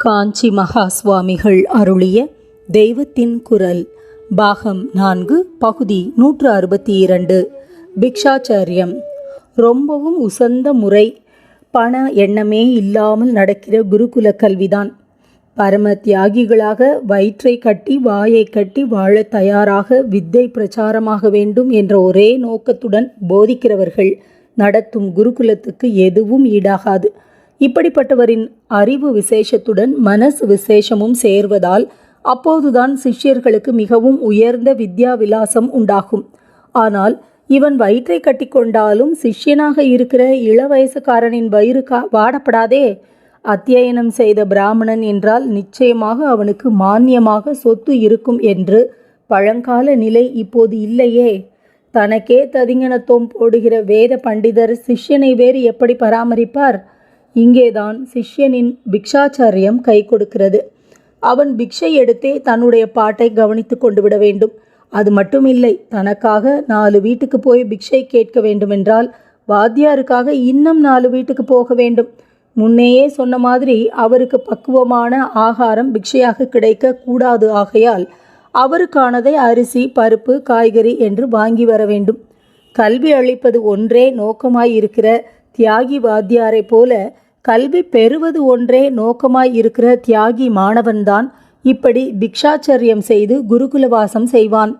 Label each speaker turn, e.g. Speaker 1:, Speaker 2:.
Speaker 1: காஞ்சி மகா சுவாமிகள் அருளிய தெய்வத்தின் குரல் பாகம் நான்கு பகுதி நூற்று அறுபத்தி இரண்டு. பிக்ஷாச்சாரியம் ரொம்பவும் உசந்த முறை பண எண்ணமே இல்லாமல் நடக்கிற குருகுல கல்விதான். பரம தியாகிகளாக வயிற்றை கட்டி வாயை கட்டி வாழ தயாராக வித்தை பிரச்சாரமாக வேண்டும் என்ற ஒரே நோக்கத்துடன் போதிக்கிறவர்கள் நடத்தும் குருகுலத்துக்கு எதுவும் ஈடாகாது. இப்படிப்பட்டவரின் அறிவு விசேஷத்துடன் மனசு விசேஷமும் சேர்வதால் அப்போதுதான் சிஷ்யர்களுக்கு மிகவும் உயர்ந்த வித்யா விலாசம் உண்டாகும். ஆனால் இவன் வயிற்றை கட்டிக்கொண்டாலும் சிஷ்யனாக இருக்கிற இளவயசுக்காரனின் வயிறு கா வாடப்படாதே. அத்தியனம் செய்த பிராமணன் என்றால் நிச்சயமாக அவனுக்கு மானியமாக சொத்து இருக்கும் என்று பழங்கால நிலை இப்போது இல்லையே. தனக்கே ததிங்கனத்தோம் போடுகிற வேத பண்டிதர் சிஷ்யனை வேறு எப்படி பராமரிப்பார்? இங்கேதான் சிஷ்யனின் பிக்ஷாச்சாரியம் கை கொடுக்கிறது. அவன் பிக்ஷை எடுத்தே தன்னுடைய பாட்டை கவனித்து கொண்டு விட வேண்டும். அது மட்டுமில்லை தனக்காக நாலு வீட்டுக்கு போய் பிக்ஷை கேட்க வேண்டுமென்றால் வாத்தியாருக்காக இன்னும் நாலு வீட்டுக்கு போக வேண்டும். முன்னேயே சொன்ன மாதிரி அவருக்கு பக்குவமான ஆகாரம் பிக்ஷையாக கிடைக்க கூடாது ஆகையால் அவருக்கானதை அரிசி பருப்பு காய்கறி என்று வாங்கி வர வேண்டும். கல்வி அளிப்பது ஒன்றே நோக்கமாய் இருக்கிற தியாகி வாத்தியாரை போல கல்வி பெறுவது ஒன்றே நோக்கமாய் இருக்கிற தியாகி மாணவன்தான். இப்படி பிக்ஷாச்சரியம் செய்து குருகுலவாசம் செய்வான்.